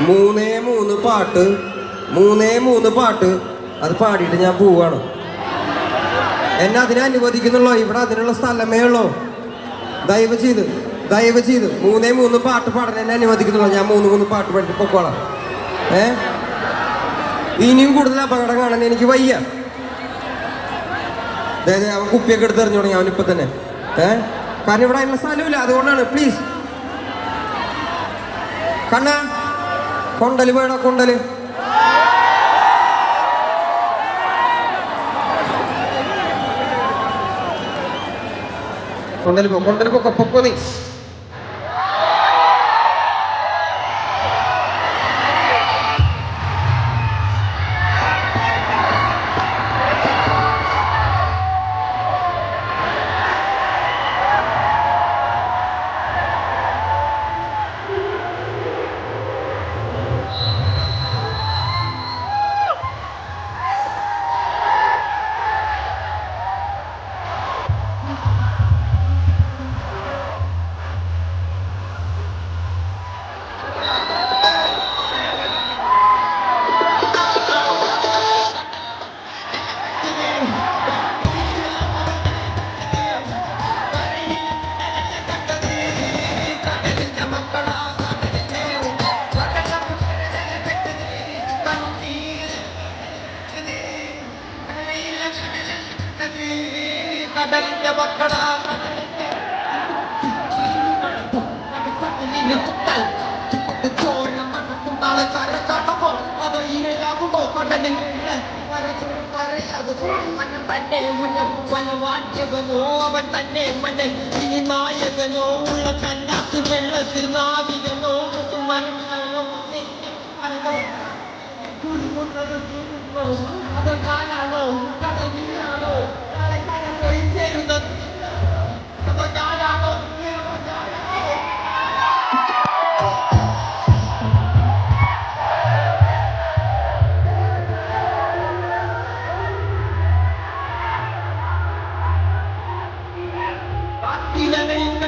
മൂന്നേ മൂന്ന് പാട്ട്. മൂന്നേ മൂന്ന് പാട്ട്. അത് പാടിയിട്ട് ഞാൻ പോവാണ്. എന്നെ അതിനെ അനുവദിക്കുന്നുള്ളൂ? ഇവിടെ അതിനുള്ള സ്ഥലമേ ഉള്ളോ? ദയവ് ചെയ്ത് ദയവ് ചെയ്ത് മൂന്നേ മൂന്ന് പാട്ട് പാടാൻ എന്നെ അനുവദിക്കുന്നുള്ളൂ? ഞാൻ മൂന്ന് മൂന്ന് പാട്ട് പാടി പൊക്കോളാം. ഏ? ഇനിയും കൂടുതൽ അപകടം കാണാൻ എനിക്ക് വയ്യ. അതായത് അവൻ കുപ്പിയൊക്കെ എടുത്ത് എറിഞ്ഞു തുടങ്ങി. അവനിപ്പോ തന്നെ. ഏ? കാരണം ഇവിടെ അതിനുള്ള സ്ഥലമില്ല. അതുകൊണ്ടാണ് പ്ലീസ് കണ്ണ. കൊണ്ടൽ വേണോ കൊണ്ടൽ? കൊണ്ടൽ പോ കൊണ്ടൽ പോക്കോ പൊക്കോ നീ. കടലിന്റെ മക്കളാ അവൻ തന്നെ മന്നൻ ഇനി നായകനോ ഉള്ള കന്നാത്ത് വെള്ളത്തിൽ നാവികനോ മരണോ അത്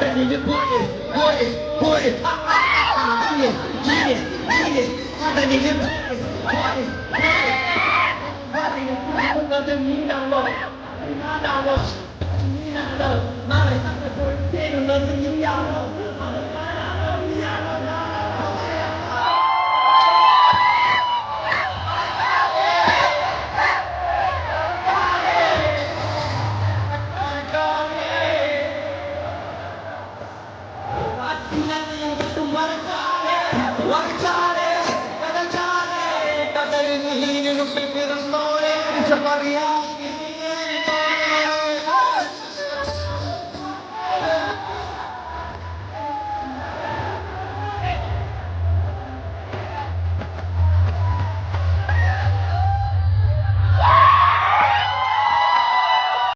that nigga Portis, Portis, Portis. Genius, genius, it, Got that nigga Portis, Portis, it, Got that nigga Portis, Portis, it. Yeah.